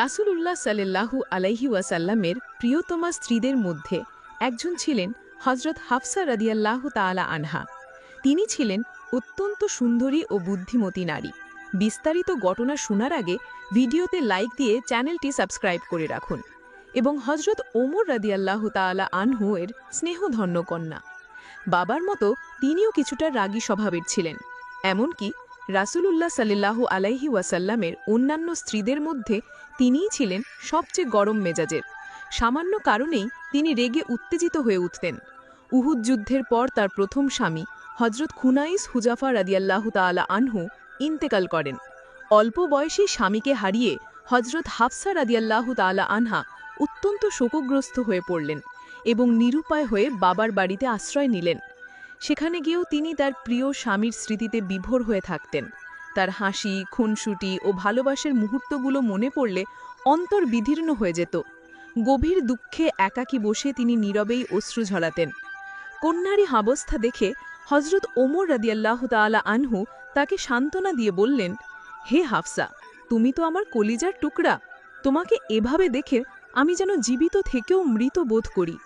রাসূলুল্লাহ সাল্লাল্লাহু আলাইহি ওয়াসাল্লামের প্রিয়তমা স্ত্রীদের মধ্যে একজন ছিলেন হজরত হাফসা রাদিয়াল্লাহু তাআলা আনহা। তিনি ছিলেন অত্যন্ত সুন্দরী ও বুদ্ধিমতী নারী। বিস্তারিত ঘটনা শোনার আগে ভিডিওতে লাইক দিয়ে চ্যানেলটি সাবস্ক্রাইব করে রাখুন এবং হজরত ওমর রাদিয়াল্লাহু তাআলা আনহু এর স্নেহধন্য কন্যা। বাবার মতো তিনিও কিছুটা রাগী স্বভাবের ছিলেন, এমনকি রাসূলুল্লাহ সাল্লাল্লাহু আলাইহি ওয়াসাল্লামের অন্যান্য স্ত্রীদের মধ্যে তিনিই ছিলেন সবচেয়ে গরম মেজাজের। সামান্য কারণেই তিনি রেগে উত্তেজিত হয়ে উঠতেন। উহুদ যুদ্ধের পর তার প্রথম স্বামী হজরত খুনাইস হুজাফা রাদিয়াল্লাহু তাআলা আনহু, ইন্তেকাল করেন। অল্প বয়সী স্বামীকে হারিয়ে হজরত হাফসা রাদিয়াল্লাহু তাআলা আনহা অত্যন্ত শোকগ্রস্ত হয়ে পড়লেন এবং নিরুপায় হয়ে বাবার বাড়িতে আশ্রয় নিলেন। সেখানে গিয়েও তিনি তার প্রিয় স্বামীর স্মৃতিতে বিভোর হয়ে থাকতেন। তার হাসি, খুনসুটি ও ভালোবাসার মুহূর্তগুলো মনে পড়লে অন্তর বিধীর্ণ হয়ে যেত। গভীর দুঃখে একাকী বসে তিনি নীরবেই অশ্রু ঝরাতেন। কন্যারী হাবস্থা দেখে হজরত ওমর রাদিয়াল্লাহ তাআলা আনহু তাকে সান্ত্বনা দিয়ে বললেন, হে হাফসা, তুমি তো আমার কলিজার টুকরা। তোমাকে এভাবে দেখে আমি যেন জীবিত থেকেও মৃত বোধ করি।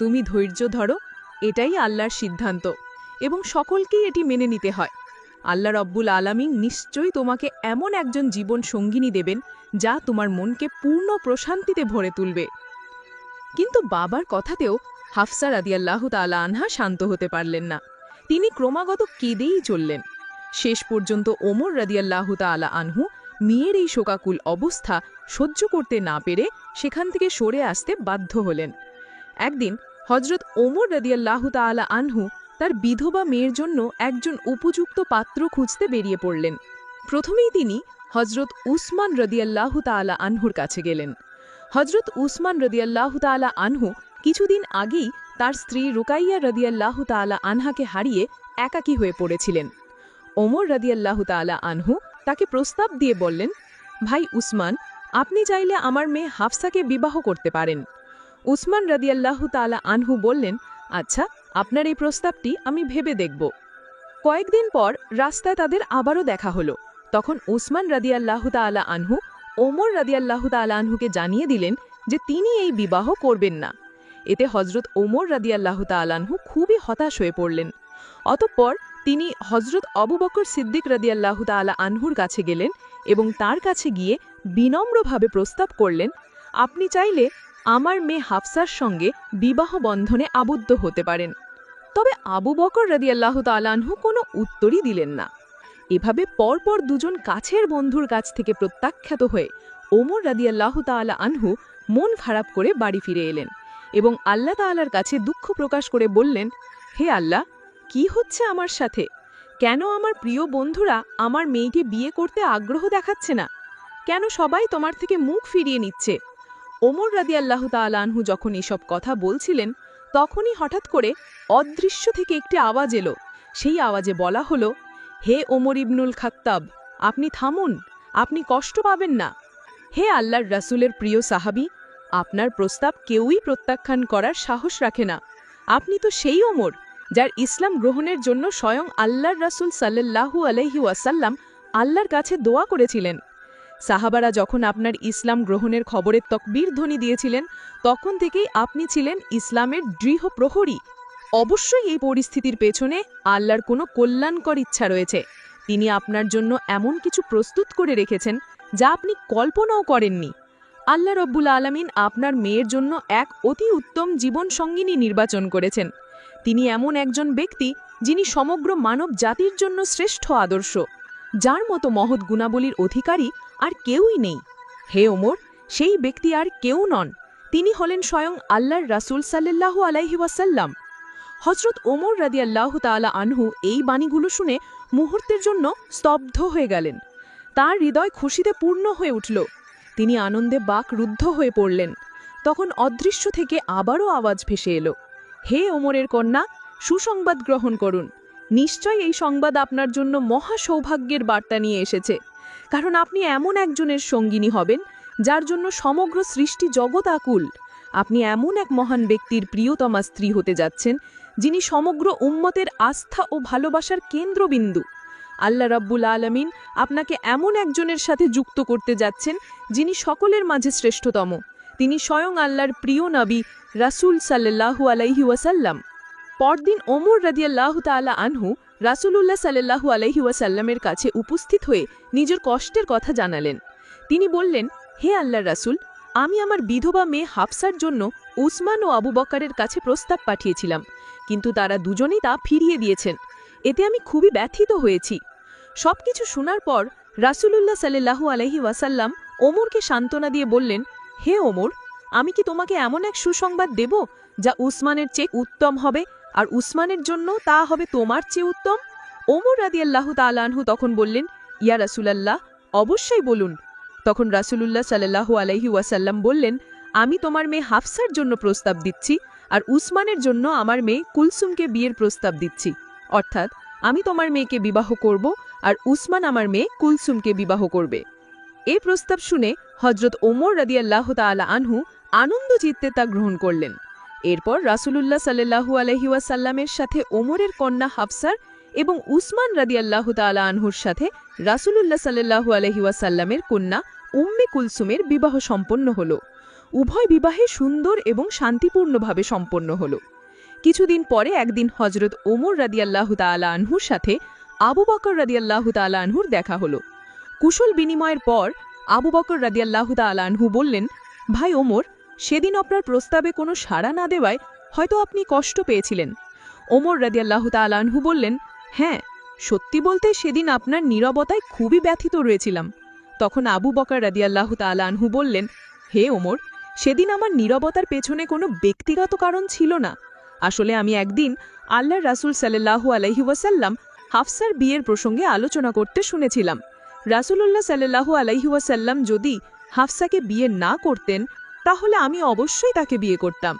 তুমি ধৈর্য ধরো, এটাই আল্লাহর সিদ্ধান্ত। এবং সকলকেই এটি মেনে নিতে হয়। আল্লাহ রব্বুল আলামিন নিশ্চয়ই তোমাকে এমন একজন জীবন সঙ্গিনী দেবেন, যা তোমার মনকে পূর্ণ প্রশান্তিতে ভরে তুলবে। কিন্তু বাবার কথাতেও হাফসা রাদিয়াল্লাহ তালা আনহা শান্ত হতে পারলেন না। তিনি ক্রমাগত কেঁদেই চললেন। শেষ পর্যন্ত ওমর রাদিয়াল্লাহ তালা আনহু মেয়ের এই শোকাকুল অবস্থা সহ্য করতে না পেরে সেখান থেকে সরে আসতে বাধ্য হলেন। একদিন হজরত ওমর রাদিয়াল্লাহ তালা আনহু তার বিধবা মেয়ের জন্য একজন উপযুক্ত পাত্র খুঁজতে বেরিয়ে পড়লেন। প্রথমেই তিনি হজরত উসমান রদিয়াল্লাহ তালা আনহুর কাছে গেলেন। হজরত উসমান রদিয়াল্লাহ তালা আনহু কিছুদিন আগেই তার স্ত্রী রুকাইয়া রদিয়াল্লাহ তালা আনহাকে হারিয়ে একাকী হয়ে পড়েছিলেন। ওমর রদিয়াল্লাহ তালা আনহু তাকে প্রস্তাব দিয়ে বললেন, ভাই উসমান, আপনি চাইলে আমার মেয়ে হাফসাকে বিবাহ করতে পারেন। উসমান রদিয়াল্লাহ তালা আনহু বললেন আচ্ছা আপনার এই প্রস্তাবটি আমি ভেবে দেখব। কয়েকদিন পর রাস্তায় তাদের আবারও দেখা হলো। তখন উসমান রাদিয়াল্লাহ তালা আনহু, ওমর রাদিয়াল্লাহ তালা আনহুকে জানিয়ে দিলেন যে তিনি এই বিবাহ করবেন না। এতে হজরত ওমর রাদিয়াল্লাহ তালানহু খুবই হতাশ হয়ে পড়লেন। অতঃপর তিনি হজরত অবু বকর সিদ্দিক রাদিয়াল্লাহ তালা আনহুর কাছে গেলেন এবং তার কাছে গিয়ে বিনম্রভাবে প্রস্তাব করলেন, আপনি চাইলে আমার মেয়ে হাফসার সঙ্গে বিবাহ বন্ধনে আবদ্ধ হতে পারেন। তবে আবু বকর রাদিয়াল্লাহ তালানহু কোনো উত্তরই দিলেন না। এভাবে পরপর দুজন কাছের বন্ধুর কাছ থেকে প্রত্যাখ্যাত হয়ে ওমর রাদিয়াল্লাহ তালা আনহু মন খারাপ করে বাড়ি ফিরে এলেন এবং আল্লাহ তাআলার কাছে দুঃখ প্রকাশ করে বললেন, হে আল্লাহ, কি হচ্ছে আমার সাথে? কেন আমার প্রিয় বন্ধুরা আমার মেয়েকে বিয়ে করতে আগ্রহ দেখাচ্ছে না? কেন সবাই তোমার থেকে মুখ ফিরিয়ে নিচ্ছে? ওমর রাদি আল্লাহ তালানহু যখন এসব কথা বলছিলেন তখনই হঠাৎ করে অদৃশ্য থেকে একটি আওয়াজ এলো। সেই আওয়াজে বলা হলো, হে ওমর ইবনুল খাত্তাব, আপনি থামুন, আপনি কষ্ট পাবেন না। হে আল্লাহর রাসূলের প্রিয় সাহাবী, আপনার প্রস্তাব কেউই প্রত্যাখ্যান করার সাহস রাখে না। আপনি তো সেই ওমর, যার ইসলাম গ্রহণের জন্য স্বয়ং আল্লাহর রাসূল সাল্লাল্লাহু আলাইহি ওয়াসাল্লাম আল্লাহর কাছে দোয়া করেছিলেন। সাহাবারা যখন আপনার ইসলাম গ্রহণের খবরের তকবীর ধ্বনি দিয়েছিলেন, তখন থেকেই আপনি ছিলেন ইসলামের দৃঢ় প্রহরী। অবশ্যই এই পরিস্থিতির পেছনে আল্লাহর কোনো কল্যাণকর ইচ্ছা রয়েছে। তিনি আপনার জন্য এমন কিছু প্রস্তুত করে রেখেছেন যা আপনি কল্পনাও করেননি। আল্লাহ রব্বুল আলমিন আপনার মেয়ের জন্য এক অতি উত্তম জীবন সঙ্গিনী নির্বাচন করেছেন। তিনি এমন একজন ব্যক্তি যিনি সমগ্র মানব জাতির জন্য শ্রেষ্ঠ আদর্শ, যার মতো মহৎ গুণাবলীর অধিকারী আর কেউই নেই। হে ওমর, সেই ব্যক্তি আর কেউ নন। তিনি হলেন স্বয়ং আল্লাহর রাসুল সাল্লাল্লাহু আলাইহি ওয়াসাল্লাম। হজরত ওমর রাদিয়াল্লাহ তালা আনহু এই বাণীগুলো শুনে মুহূর্তের জন্য স্তব্ধ হয়ে গেলেন। তার হৃদয় খুশিতে পূর্ণ হয়ে উঠল। তিনি আনন্দে বাক রুদ্ধ হয়ে পড়লেন। তখন অদৃশ্য থেকে আবারও আওয়াজ ভেসে এলো। হে ওমরের কন্যা, সুসংবাদ গ্রহণ করুন। নিশ্চয় এই সংবাদ আপনার জন্য মহা সৌভাগ্যের বার্তা নিয়ে এসেছে। কারণ আপনি এমন একজনের সঙ্গিনী হবেন, যার জন্য সমগ্র সৃষ্টি জগৎ আকুল। আপনি এমন এক মহান ব্যক্তির প্রিয়তমা স্ত্রী হতে যাচ্ছেন, যিনি সমগ্র উম্মতের আস্থা ও ভালোবাসার কেন্দ্রবিন্দু। আল্লাহ রাব্বুল আলমিন আপনাকে এমন একজনের সাথে যুক্ত করতে যাচ্ছেন, যিনি সকলের মাঝে শ্রেষ্ঠতম। তিনি স্বয়ং আল্লাহর প্রিয় নবী রাসূল সাল্লাল্লাহু আলাইহি ওয়াসাল্লাম। পরদিন ওমর রাদিয়াল্লাহু তাআলা আনহু রাসূলুল্লাহ সাল্লাল্লাহু আলাইহি ওয়াসাল্লামের কাছে উপস্থিত হয়ে নিজের কষ্টের কথা জানালেন। তিনি বললেন, হে আল্লাহ রাসূল, আমি আমার বিধবা মেয়ে হাফসার জন্য উসমান ও আবু বকারের কাছে প্রস্তাব পাঠিয়েছিলাম, কিন্তু তারা দুজনেই তা ফিরিয়ে দিয়েছেন। এতে আমি খুবই ব্যথিত হয়েছি। সবকিছু শোনার পর রাসূলুল্লাহ সাল্লাল্লাহু আলাইহি ওয়াসাল্লাম ওমরকে সান্ত্বনা দিয়ে বললেন, হে ওমর, আমি কি তোমাকে এমন এক সুসংবাদ দেব যা উসমানের চেয়ে উত্তম হবে আর উসমানের জন্য তা হবে তোমার চেয়ে উত্তম? ওমর রাদিয়াল্লাহু তাআলাহু তখন বললেন, ইয়া রাসূলাল্লাহ, অবশ্যই বলুন। তখন রাসূলুল্লাহ সাল্লাল্লাহু আলাইহি ওয়াসাল্লাম বললেন, আমি তোমার মেয়ে হাফসার জন্য প্রস্তাব দিচ্ছি আর উসমানের জন্য আমার মেয়ে কুলসুমকে বিয়ের প্রস্তাব দিচ্ছি। অর্থাৎ, আমি তোমার মেয়েকে বিবাহ করব আর উসমান আমার মেয়ে কুলসুমকে বিবাহ করবে। এ প্রস্তাব শুনে হজরত ওমর রাদিয়াল্লাহ তাআলা আনহু আনন্দ চিত্তে তা গ্রহণ করলেন। এরপর রাসূলুল্লাহ সাল্লাল্লাহু আলাইহি ওয়াসাল্লামের সাথে ওমরের কন্যা হাফসার এবং উসমান রাদিয়াল্লাহু তাআলা আনহুর সাথে রাসূলুল্লাহ সাল্লাল্লাহু আলাইহি ওয়াসাল্লামের কন্যা উম্মে কুলসুমের বিবাহ সম্পন্ন হল। উভয় বিবাহে সুন্দর এবং শান্তিপূর্ণভাবে সম্পন্ন হল। কিছুদিন পরে একদিন হজরত ওমর রাদিয়াল্লাহু তাআলা আনহুর সাথে আবু বকর রাদিয়াল্লাহু তাআলা আনহুর দেখা হলো। কুশল বিনিময়ের পর আবু বকর রাদিয়াল্লাহু তাআলা আনহু বললেন, ভাই ওমর সেদিন আপনার প্রস্তাবে কোনো সাড়া না দেওয়ায় হয়তো আপনি কষ্ট পেয়েছিলেন। ওমর রাদিয়াল্লাহু তাআলা আনহু বললেন হ্যাঁ সত্যি বলতে সেদিন আপনার নীরবতায় খুবই ব্যথিত রয়েছিলাম। তখন আবু বকার রাদিয়াল্লাহু তাআলা আনহু বললেন, হে ওমর, সেদিন আমার নীরবতার পেছনে কোনো ব্যক্তিগত কারণ ছিল না। আসলে আমি একদিন আল্লাহ রাসূল সাল্লাল্লাহু আলাইহি ওয়াসাল্লাম হাফসার বিয়ের প্রসঙ্গে আলোচনা করতে শুনেছিলাম। রাসূলুল্লাহ সাল্লাল্লাহু আলাইহি ওয়াসাল্লাম যদি হাফসাকে বিয়ে না করতেন তাহলে আমি অবশ্যই তাকে বিয়ে করতাম।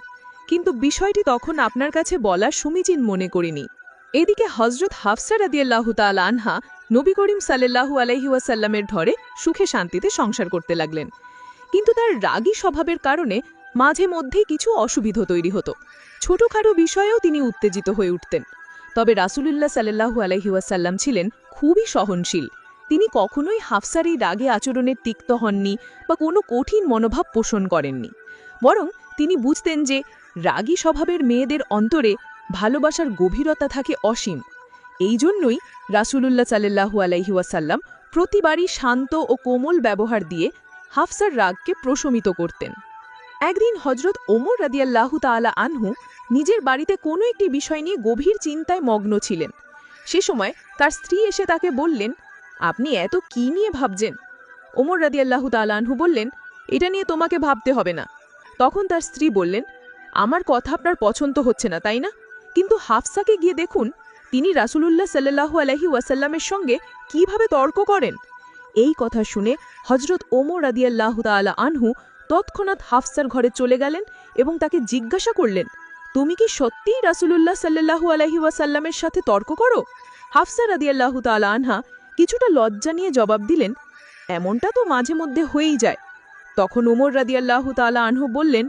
কিন্তু বিষয়টি তখন আপনার কাছে বলা সমীচীন মনে করিনি। এদিকে হজরত হাফসা রাদিয়াল্লাহু তাআলা আনহা নবী করিম সাল্লাল্লাহু আলাইহি ওয়াসাল্লামের ধরে সুখে শান্তিতে সংসার করতে লাগলেন। কিন্তু তার রাগী স্বভাবের কারণে মাঝে মধ্যেই কিছু অসুবিধা তৈরি হতো। ছোটখাটো বিষয়েও তিনি উত্তেজিত হয়ে উঠতেন। তবে রাসূলুল্লাহ সাল্লাল্লাহু আলাইহি ওয়াসাল্লাম ছিলেন খুবই সহনশীল। তিনি কখনোই হাফসার এই রাগে আচরণের তিক্ত হননি বা কোনো কঠিন মনোভাব পোষণ করেননি। বরং তিনি বুঝতেন যে রাগী স্বভাবের মেয়েদের অন্তরে ভালোবাসার গভীরতা থাকে অসীম। এই জন্যই রাসূলুল্লাহ সাল্লাল্লাহু আলাইহি ওয়াসাল্লাম প্রতিবারই শান্ত ও কোমল ব্যবহার দিয়ে হাফসার রাগকে প্রশমিত করতেন। একদিন হজরত ওমর রাদিয়াল্লাহু তাআলা আনহু নিজের বাড়িতে কোনো একটি বিষয় নিয়ে গভীর চিন্তায় মগ্ন ছিলেন। সে সময় তার স্ত্রী এসে তাকে বললেন আপনি এত কি নিয়ে ভাবছেন? ওমর রাদিয়াল্লাহু তাআলা আনহু বললেন, এটা নিয়ে তোমাকে ভাবতে হবে না। তখন তার স্ত্রী বললেন, আমার কথা আপনার পছন্দ হচ্ছে না, তাই না? কিন্তু হাফসাকে গিয়ে দেখুন, তিনি রাসূলুল্লাহ সাল্লাল্লাহু আলাইহি ওয়াসাল্লামের সঙ্গে কীভাবে তর্ক করেন? এই কথা শুনে হজরত ওমর রাদিয়াল্লাহু তাআলা আনহু তৎক্ষণাৎ হাফসার ঘরে চলে গেলেন এবং তাকে জিজ্ঞাসা করলেন, তুমি কি সত্যিই রাসূলুল্লাহ সাল্লাল্লাহু আলাইহি ওয়াসাল্লামের সাথে তর্ক করো? হাফসা রাদিয়াল্লাহু তাআলা আনহা কিছুটা লজ্জা নিয়ে জবাব দিলেন, এমনটা তো মাঝে মধ্যে হয়েই যায়। তখন ওমর রাদিয়াল্লাহু তাআলা আনহু বললেন,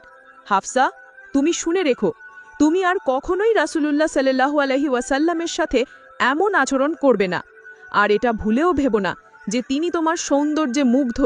হাফসা, তুমি শুনে রেখো, তুমি আর কখনোই রাসূলুল্লাহ সাল্লাল্লাহু আলাইহি ওয়াসাল্লামের সাথে এমন আচরণ করবে না। আর এটা ভুলেও ভেব না যে তিনি তোমার সৌন্দর্যে মুগ্ধ,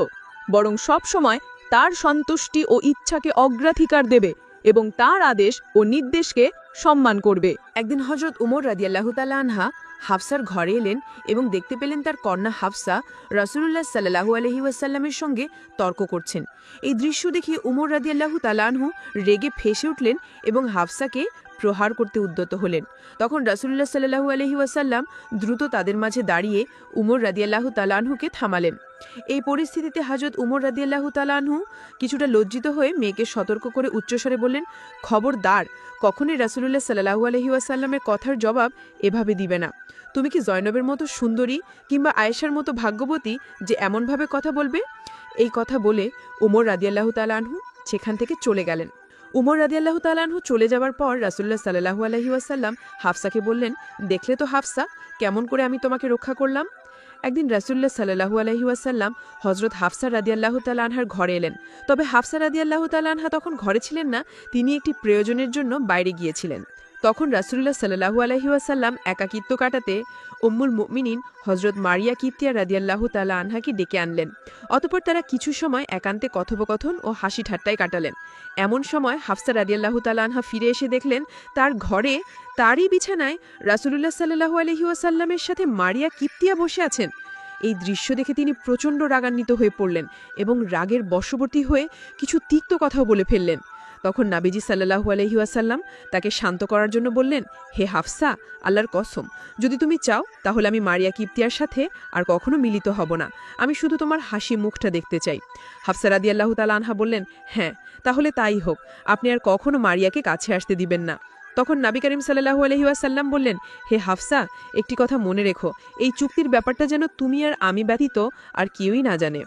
বরং সব সময় তার সন্তুষ্টি ও ইচ্ছাকে অগ্রাধিকার দেবে এবং তার আদেশ ও নির্দেশকে সম্মান করবে। একদিন হজরত উমর রাদিয়াল্লাহু তাআলা আনহা হাফসার ঘরে এলেন এবং দেখতে পেলেন তার কন্যা হাফসা রাসূলুল্লাহ সাল্লাহু আলহি ওয়াসাল্লামের সঙ্গে তর্ক করছেন। এই দৃশ্য দেখে উমর রাদিয়াল্লাহু তালানহু রেগে ফেসে উঠলেন এবং হাফসাকে প্রহার করতে উদ্যত হলেন। তখন রাসুল্লাহ সাল্লাহু আলহি ওয়াসাল্লাম দ্রুত তাদের মাঝে দাঁড়িয়ে উমর রাদিয়াল্লাহু তালানহুকে থামালেন। এই পরিস্থিতিতে হাজত উমর রাদিয়াল্লাহু তালানহু কিছুটা লজ্জিত হয়ে মেয়েকে সতর্ক করে উচ্চস্বরে বললেন, খবরদার, কখনই রাসূলুল্লাহ সাল্লাহু আলহি ওয়াসাল্লামের কথার জবাব এভাবে দিবে না। তুমি কি জয়নবের মতো সুন্দরী কিংবা আয়েশার মতো ভাগ্যবতী যে এমনভাবে কথা বলবে? এই কথা বলে উমর রাদিয়াল্লাহ তালানহু সেখান থেকে চলে গেলেন। উমর রাদিয়াল্লাহ তালানহু চলে যাওয়ার পর রাসুল্লাহ সাল্লাহু আলহি ওয়াসাল্লাম হাফসাকে বললেন, দেখলে তো হাফসা, কেমন করে আমি তোমাকে রক্ষা করলাম? একদিন রাসুল্লাহ সাল্লাহু আলহি ওয়াসাল্লাম হজরত হাফসা রাদিয়াল্লাহ তালানহার ঘরে এলেন। তবে হাফসা রাদিয়াল্লাহ তালানহা তখন ঘরে ছিলেন না, তিনি একটি প্রয়োজনের জন্য বাইরে গিয়েছিলেন। তখন রাসুল্লাহ সাল্লাহু আলহিউসাল্লাম একাকিত্ব কাটাতে উম্মুল মুমিনিন হজরত মারিয়া কিপ্তিয়া রাদিয়াল্লাহু তালা আনহাকে ডেকে আনলেন। অতপর তারা কিছু সময় একান্তে কথোপকথন ও হাসি ঠাট্টায় কাটালেন। এমন সময় হাফসা রাদিয়াল্লাহু তালা আনহা ফিরে এসে দেখলেন, তার ঘরে, তারই বিছানায় রাসুলুল্লাহ সাল্লাহু আলহিউসাল্লামের সাথে মারিয়া কিপ্তিয়া বসে আছেন। এই দৃশ্য দেখে তিনি প্রচণ্ড রাগান্বিত হয়ে পড়লেন এবং রাগের বশবর্তী হয়ে কিছু তিক্ত কথাও বলে ফেললেন। তখন নাবিজি সাল্লাহু আলহিউসাল্লাম তাকে শান্ত করার জন্য বললেন, হে হাফসা, আল্লাহর কসম, যদি তুমি চাও, তাহলে আমি মারিয়া কিপ্তিয়ার সাথে আর কখনো মিলিত হব না। আমি শুধু তোমার হাসি মুখটা দেখতে চাই। হাফসা রাদি আল্লাহ তালা আনহা বললেন হ্যাঁ তাহলে তাই হোক। আপনি আর কখনো মারিয়াকে কাছে আসতে দিবেন না। তখন নাবি করিম সাল্লাহু আলহিউসাল্লাম বললেন, হে হাফসা, একটি কথা মনে রেখো। এই চুক্তির ব্যাপারটা যেন তুমি আর আমি ব্যতীত আর কেউই না জানে।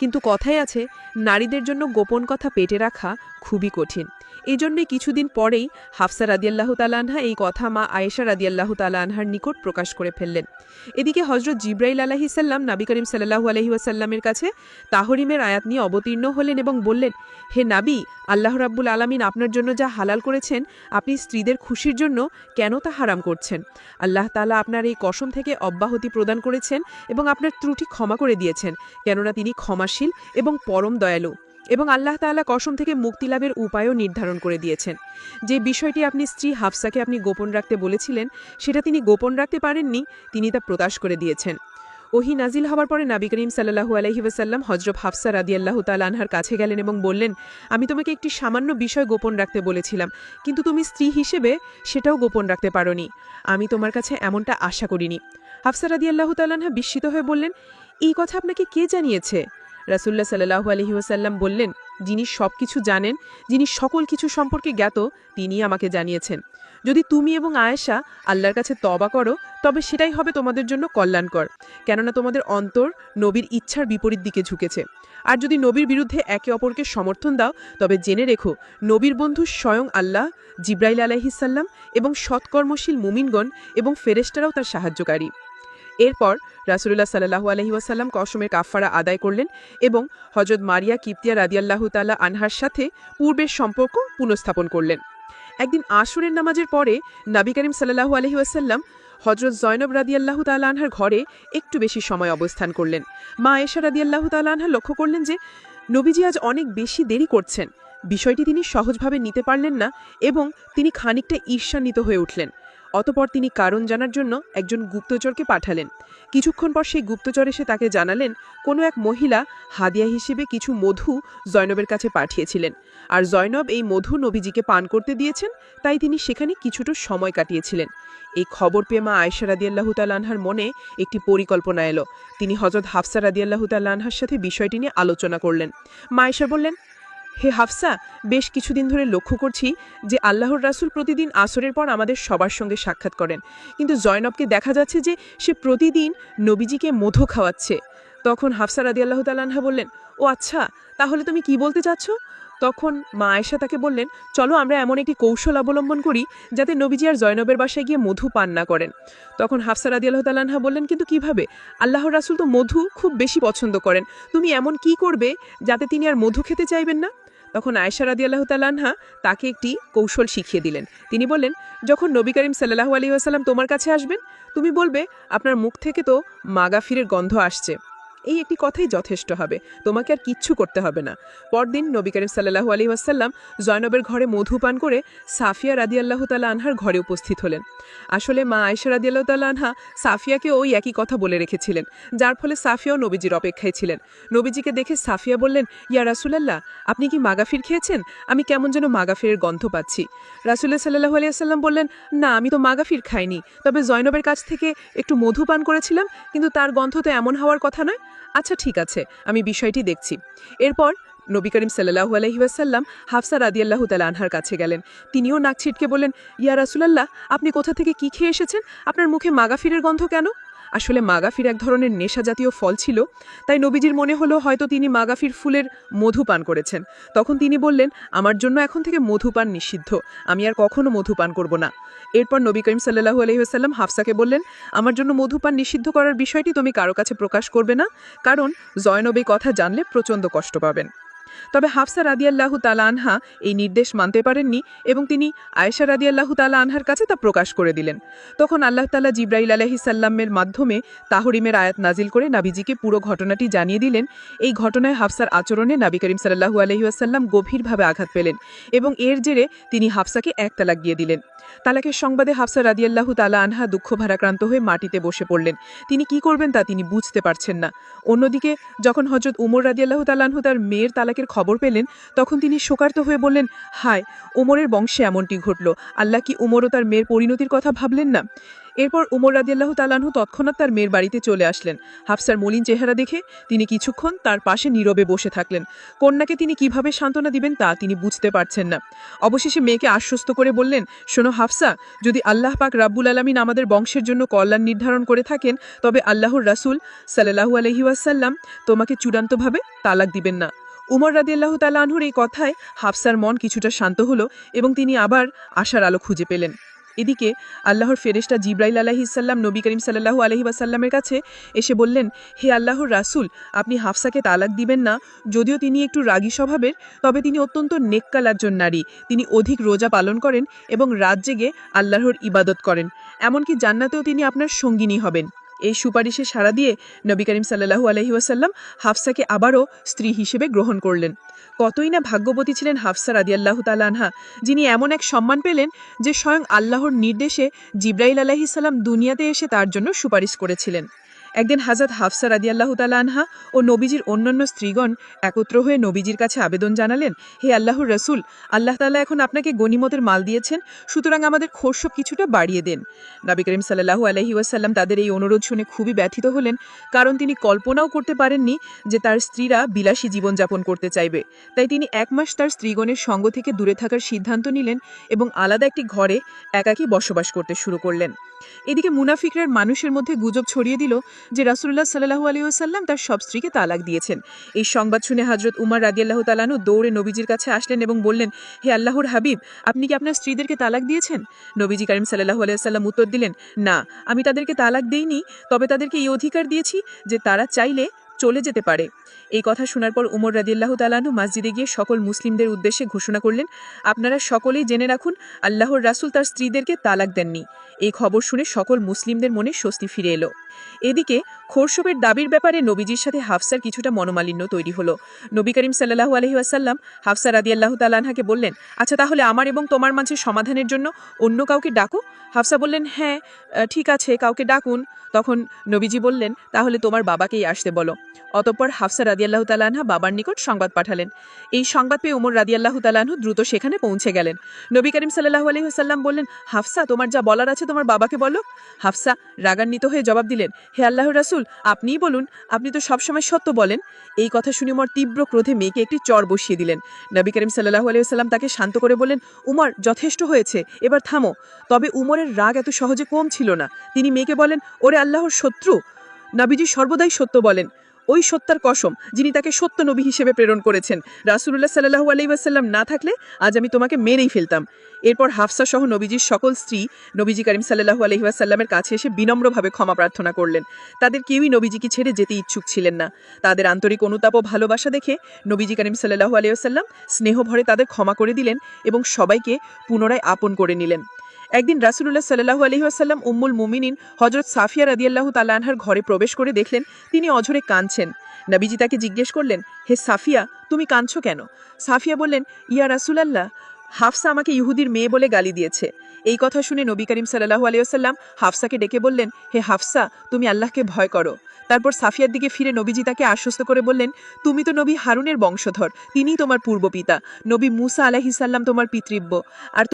কিন্তু কথাই আছে, নারীদের জন্য গোপন কথা পেটে রাখা খুবই কঠিন। এই জন্যে কিছুদিন পরেই হাফসা রাদিয়াল্লাহু তালানহা এই কথা মা আয়েশা রাদিয়াল্লাহু তালানহার নিকট প্রকাশ করে ফেললেন। এদিকে হজরত জিব্রাইল আলাহিসাল্লাম নাবি করিম সাল্লাহু আলহিউসাল্লামের কাছে তাহরিমের আয়াত নিয়ে অবতীর্ণ হলেন এবং বললেন, হে নাবি, আল্লাহ রাব্বুল আলামিন আপনার জন্য যা হালাল করেছেন, আপনি স্ত্রীদের খুশির জন্য কেন তা হারাম করছেন? আল্লাহ তালা আপনার এই কসম থেকে অব্যাহতি প্রদান করেছেন এবং আপনার ত্রুটি ক্ষমা করে দিয়েছেন, কেননা তিনি ক্ষমাশীল এবং পরম দয়ালু এবং আল্লাহ তাআলা কসম থেকে মুক্তিলাভের উপায়ও নির্ধারণ করে দিয়েছেন। যে বিষয়টি আপনি স্ত্রী হাফসাকে আপনি গোপন রাখতে বলেছিলেন, সেটা তিনি গোপন রাখতে পারেননি, তিনি তা প্রকাশ করে দিয়েছেন। ওহি নাজিল হওয়ার পরে নাবি করিম সাল্লাহু আলহি ওয়াসাল্লাম হজরত হাফসা রাদিয়াল্লাহ তাল আনহার কাছে গেলেন এবং বললেন, আমি তোমাকে একটি সামান্য বিষয় গোপন রাখতে বলেছিলাম, কিন্তু তুমি স্ত্রী হিসেবে সেটাও গোপন রাখতে পারোনি। আমি তোমার কাছে এমনটা আশা করিনি। হাফসা রাদিয়াল্লাহ তাল্লাহা বিস্মিত হয়ে বললেন, এই কথা আপনাকে কে জানিয়েছে? রাসুল্লাহ সাল্লাহু আলহি ওয়াসাল্লাম বললেন, যিনি সব কিছু জানেন, যিনি সকল কিছু সম্পর্কে জ্ঞাত, তিনি আমাকে জানিয়েছেন। যদি তুমি এবং আয়েশা আল্লাহর কাছে তবা করো, তবে সেটাই হবে তোমাদের জন্য কল্যাণকর। কেননা তোমাদের অন্তর নবীর ইচ্ছার বিপরীত দিকে ঝুঁকেছে। আর যদি নবীর বিরুদ্ধে একে অপরকে সমর্থন দাও, তবে জেনে রেখো, নবীর বন্ধু স্বয়ং আল্লাহ, জিব্রাইল আলাহিসাল্লাম এবং সৎকর্মশীল মুমিনগণ এবং ফেরেস্টারাও তার সাহায্যকারী। এরপর রাসুলুল্লাহ সাল্লাহু আলহি ওয়াসাল্লাম কসমের কাফারা আদায় করলেন এবং হজরত মারিয়া কিপ্তিয়া রাদিয়াল্লাহু তাল্লাহ আনহার সাথে পূর্বের সম্পর্ক পুনঃস্থাপন করলেন। একদিন আশুরের নামাজের পরে নাবি করিম সাল্লাহু আলহি ওয়াসাল্লাম হজরত জয়নব রাদিয়াল্লাহু তাল্লাহ আনহার ঘরে একটু বেশি সময় অবস্থান করলেন। মা রাদিয়াল্লাহু তাল্লাহ আনহা লক্ষ্য করলেন যে নবীজি আজ অনেক বেশি দেরি করছেন। বিষয়টি তিনি সহজভাবে নিতে পারলেন না এবং তিনি খানিকটা ঈর্ষান্বিত হয়ে উঠলেন। অতপর তিনি কারণ জানার জন্য একজন গুপ্তচরকে পাঠালেন। কিছুক্ষণ পর সেই গুপ্তচর এসে তাকে জানালেন, কোনো এক মহিলা হাদিয়া হিসেবে কিছু মধু জয়নবের কাছে পাঠিয়েছিলেন। আর জয়নব এই মধু নবীজিকে পান করতে দিয়েছেন, তাই তিনি সেখানে কিছুটা সময় কাটিয়েছিলেন। এই খবর পেয়ে মা আয়সা রাদিয়াল্লাহু তাল্লাহার মনে একটি পরিকল্পনা এলো। তিনি হজরত হাফসা রাদিয়াল্লাহু তাল্লাহার সাথে বিষয়টি নিয়ে আলোচনা করলেন। মা আয়সা বললেন হে হাফসা, বেশ কিছুদিন ধরে লক্ষ্য করছি যে আল্লাহর রাসুল প্রতিদিন আসরের পর আমাদের সবার সঙ্গে সাক্ষাৎ করেন। কিন্তু জয়নবকে দেখা যাচ্ছে যে সে প্রতিদিন নবীজিকে মধু খাওয়াচ্ছে। তখন হাফসা রাদি আল্লাহ তাল্লাহা বললেন, ও আচ্ছা তাহলে তুমি কি বলতে চাচ্ছ? তখন মা আয়েশা তাকে বললেন, চলো আমরা এমন একটি কৌশল অবলম্বন করি যাতে নবীজি আর জয়নবের বাসায় গিয়ে মধু পান না করেন। তখন হাফসা রাদি আল্লাহ তাল্লাহা বললেন, কিন্তু কীভাবে? আল্লাহর রাসুল তো মধু খুব বেশি পছন্দ করেন। তুমি এমন কি করবে যাতে তিনি আর মধু খেতে চাইবেন না? তখন আয়সা রাদি আল্লাহ তাল্লাহা তাকে একটি কৌশল শিখিয়ে দিলেন। তিনি বললেন, যখন নবী করিম সাল্লাহু আলী আসাল্লাম তোমার কাছে আসবেন, তুমি বলবে, আপনার মুখ থেকে তো মাগাফিরের গন্ধ আসছে। এই একটি কথাই যথেষ্ট হবে। তোমাকে আর কিচ্ছু করতে হবে না। পরদিন নবী করিম সাল্লাহু আলী ওয়াসাল্লাম জয়নবের ঘরে মধু পান করে সাফিয়া রাদি আল্লাহ তাল্লাহ আনহার ঘরে উপস্থিত হলেন। আসলে মা আয়েশা রাদি আল্লাহ তাল্লাহ আনহা সাফিয়াকে ওই একই কথা বলে রেখেছিলেন, যার ফলে সাফিয়াও নবীজির অপেক্ষায় ছিলেন। নবীজিকে দেখে সাফিয়া বললেন, ইয়া রাসুলাল্লাহ, আপনি কি মাগাফির খেয়েছেন? আমি কেমন যেন মাগাফিরের গন্ধ পাচ্ছি। রাসুল্লাহ সাল্লাহু আলিয়া সাল্লাম বললেন, না, আমি তো মাগাফির খাইনি। তবে জয়নবের কাছ থেকে একটু মধু পান করেছিলাম, কিন্তু তার গন্ধ তো এমন হওয়ার কথা নয়। আচ্ছা ঠিক আছে, আমি বিষয়টি দেখছি। এরপর নবী করিম সাল্লাহু আলহিউসাল্লাম হাফসা রাদিয়াল্লাহু তালা আনহার কাছে গেলেন। তিনিও নাক ছিটকে বললেন, ইয়া রাসুলাল্লাহ, আপনি কোথা থেকে কি খেয়ে এসেছেন? আপনার মুখে মাগাফিরের গন্ধ কেন? আসলে মাগাফির এক ধরনের নেশা জাতীয় ফল ছিল, তাই নবীজির মনে হলো হয়তো তিনি মাগাফির ফুলের মধু পান করেছেন। তখন তিনি বললেন, আমার জন্য এখন থেকে মধু পান নিষিদ্ধ, আমি আর কখনো মধু পান করব না। এরপর নবী করিম সাল্লাহু আলহিহাসাল্লাম হাফসাকে বললেন, আমার জন্য মধু পান নিষিদ্ধ করার বিষয়টি তুমি কারও কাছে প্রকাশ করবে না, কারণ জয়নব এই কথা জানলে প্রচণ্ড কষ্ট পাবেন। তবে হাফসা রাদিয়াল্লাহু তালা আনহা এই নির্দেশ মানতে পারেননি এবং তিনি আয়েশা রাদিয়াল্লাহু তালা আনহার কাছে তা প্রকাশ করে দিলেন। তখন আল্লাহ তালা জিব্রাইল আলহিসাল্লামের মাধ্যমে তাহরিমের আয়াত নাজিল করে নাবিজিকে পুরো ঘটনাটি জানিয়ে দিলেন। এই ঘটনায় হাফসার আচরণে নাবি করিম সাল্লাহু আলহিউসাল্লাম গভীরভাবে আঘাত পেলেন এবং এর জেরে তিনি হাফসাকে এক তালাক দিয়ে দিলেন। তালাকের সংবাদে হাফসা রাদিয়াল্লাহু তালা আনহা দুঃখ ভারাক্রান্ত হয়ে মাটিতে বসে পড়লেন। তিনি কি করবেন তা তিনি বুঝতে পারছেন না। অন্যদিকে যখন হজরত উমর রাদিয়াল্লাহু তালাহু তার মেয়ের তালাকের খবর পেলেন, তখন তিনি শোকার্ত হয়ে বললেন, হায়, উমরের বংশে এমনটি ঘটল। আল্লাহ কি উমর ও তার মেয়ের পরিণতির কথা ভাবলেন না? এরপর উমর রাদিয়াল্লাহু তালাহু তৎক্ষণাৎ তার মেয়ের বাড়িতে চলে আসলেন। হাফসার মলিন চেহারা দেখে তিনি কিছুক্ষণ তার পাশে নীরবে বসে থাকলেন। কন্যাকে তিনি কীভাবে সান্ত্বনা দিবেন তা তিনি বুঝতে পারছেন না। অবশেষে মেয়েকে আশ্বস্ত করে বললেন, শোনো হাফসা, যদি আল্লাহ পাক রাব্বুল আলমিন আমাদের বংশের জন্য কল্যাণ নির্ধারণ করে থাকেন, তবে আল্লাহর রাসূল সাল্লাহু আলহি ওয়াসাল্লাম তোমাকে চূড়ান্তভাবে তালাক দিবেন না। উমর রাদিয়াল্লাহু তাআলা আনহুর এই কথায় হাফসার মন কিছুটা শান্ত হলো এবং তিনি আবার আশার আলো খুঁজে পেলেন। এদিকে আল্লাহর ফেরেশতা জিব্রাইল আলাহিসাল্লাম নবী করিম সাল্লাহু আলহি কাছে এসে বললেন, হে আল্লাহর রাসূল, আপনি হাফসাকে তালাক দিবেন না। যদিও তিনি একটু রাগী স্বভাবের, তবে তিনি অত্যন্ত নেককাল একজন নারী। তিনি অধিক রোজা পালন করেন এবং রাত জেগে আল্লাহর ইবাদত করেন। এমনকি জান্নাতেও তিনি আপনার সঙ্গিনী হবেন। এই সুপারিশে সাড়া দিয়ে নবী করিম সাল্লাহু আলহি ওয়াসাল্লাম হাফসাকে আবারও স্ত্রী হিসেবে গ্রহণ করলেন। কতই না ভাগ্যবতী ছিলেন হাফসা রাদিয়াল্লাহু তালানহা যিনি এমন এক সম্মান পেলেন যে স্বয়ং আল্লাহর নির্দেশে জিব্রাইল আলাহিসাল্লাম দুনিয়াতে এসে তার জন্য সুপারিশ করেছিলেন। একদিন হাজরত হাফসা রাদিয়াল্লাহু তালা আনহা ও নবীজির অন্যান্য স্ত্রীগণ একত্র হয়ে নবীজির কাছে আবেদন জানালেন, হে আল্লাহর রসুল, আল্লাহ তাআলা এখন আপনাকে গনিমতের মাল দিয়েছেন, সুতরাং আমাদের খোরসব কিছুটা বাড়িয়ে দেন। নবী করিম সাল্লাহু আলহি ওয়াসাল্লাম তাদের এই অনুরোধ শুনে খুবই ব্যথিত হলেন, কারণ তিনি কল্পনাও করতে পারেননি যে তার স্ত্রীরা বিলাসী জীবনযাপন করতে চাইবে। তাই তিনি এক মাস তার স্ত্রীগণের সঙ্গ থেকে দূরে থাকার সিদ্ধান্ত নিলেন এবং আলাদা একটি ঘরে একাকী বসবাস করতে শুরু করলেন। এদিকে মুনাফিকরার মানুষের মধ্যে গুজব ছড়িয়ে দিল যে রাসুল্লাহ সাল্লাহু আলিয়াল্লাম তার সব স্ত্রীকে তালাক দিয়েছেন। এই সংবাদ শুনে হজরত উমার রাদিয়াল্লাহ তালানু দৌড়ে নবীজির কাছে আসলেন এবং বললেন, হে আল্লাহর হাবিব, আপনি কি আপনার স্ত্রীদেরকে তালাক দিয়েছেন? নবীজি করিম সাল্লাহু আলিয়াল্লাম উত্তর দিলেন, না, আমি তাদেরকে তালাক দেইনি, তবে তাদেরকে এই অধিকার দিয়েছি যে তারা চাইলে চলে যেতে পারে। এই কথা শোনার পর উমর রাদিয়াল্লাহু তালানু মসজিদে গিয়ে সকল মুসলিমদের উদ্দেশ্যে ঘোষণা করলেন, আপনারা সকলেই জেনে রাখুন, আল্লাহর রাসূল তার স্ত্রীদেরকে তালাক দেননি। এই খবর শুনে সকল মুসলিমদের মনে স্বস্তি ফিরে এলো। এদিকে খোরশবের দাবির ব্যাপারে নবীজির সাথে হাফসার কিছুটা মনোমালিন্য তৈরি হলো। নবী করিম সাল্লাহু আলহি আসাল্লাম হাফসা রাদিয়াল্লাহু তালানহাকে বললেন আচ্ছা তাহলে আমার এবং তোমার মাঝে সমাধানের জন্য অন্য কাউকে ডাকো? হাফসা বললেন হ্যাঁ ঠিক আছে, কাউকে ডাকুন। তখন নবীজি বললেন, তাহলে তোমার বাবাকেই আসতে বলো। অতঃপর হাফসা রাদিয়াল্লাহু তালানহা বাবার নিকট সংবাদ পাঠালেন। এই সংবাদ পেয়ে উমর রাদিয়াল্লাহু তালানহু দ্রুত সেখানে পৌঁছে গেলেন। নবী করিম সাল্লাহু আলহিহাল্লাম বললেন, হাফসা, তোমার যা বলার আছে তোমার বাবাকে বলো। হাফসা রাগান্বিত হয়ে জবাব দিলেন, হে আল্লাহ রাসূল, আপনিই বলুন, আপনি তো সবসময় সত্য বলেন। এই কথা শুনে উমর তীব্র ক্রোধে মেয়েকে একটি চর বসিয়ে দিলেন। নবী করিম সাল্লাহু আলাইসাল্লাম তাকে শান্ত করে বললেন, উমর, যথেষ্ট হয়েছে, এবার থামো। তবে উমরের রাগ এত সহজে কম ছিল না। তিনি মেয়েকে বলেন, ওরে আল্লাহর শত্রু, নবীজি সর্বদাই সত্য বলেন। ওই সত্যার কসম যিনি তাকে সত্য নবী হিসেবে প্রেরণ করেছেন। রাসুল্লাহ সাল্লাহু আলাইসাল্লাম না থাকলে আজ আমি তোমাকে মেরেই ফেলতাম। এরপর হাফসা সহ নবীজির সকল স্ত্রী নবীজি করিম সাল্লাহু আলহিহাসাল্লামের কাছে এসে বিনম্রভাবে ক্ষমা প্রার্থনা করলেন। তাদের কেউই নবীজিকে ছেড়ে যেতে ইচ্ছুক ছিলেন না। তাদের আন্তরিক অনুতাপ ও ভালোবাসা দেখে নবীজি করিম সাল্লাহু আলিয়াল্লাম স্নেহ ভরে তাদের ক্ষমা করে দিলেন এবং সবাইকে পুনরায় আপন করে নিলেন। একদিন রাসুলুল্লাহ সাল্লাহু আলহিহাসাল্লাম উম্মুল মুমিনিন হজরত সাফিয়া রাদিয়াল্লাহু তালানহার ঘরে প্রবেশ করে দেখলেন তিনি অঝরে কাঁদছেন। নবীজি তাকে জিজ্ঞেস করলেন, হে সাফিয়া, তুমি কাঁদছ কেন? সাফিয়া বললেন, ইয়া রাসুলাল্লাহ, হাফসা আমাকে ইহুদির মেয়ে বলে গালি দিয়েছে। এই কথা শুনে নবী করিম সাল্লাহু আলিয়াল্লাম হাফসাকে ডেকে বললেন, হে হাফসা, তুমি আল্লাহকে ভয় করো। তারপর সাফিয়ার দিকে ফিরে নবীজি তাকে আশ্বস্ত করে বললেন, তুমি তো নবী হারুনের বংশধর, তিনিই তোমার পূর্বপিতা। নবী মুসা আলাহিসাল্লাম তোমার পিতৃব্য। আর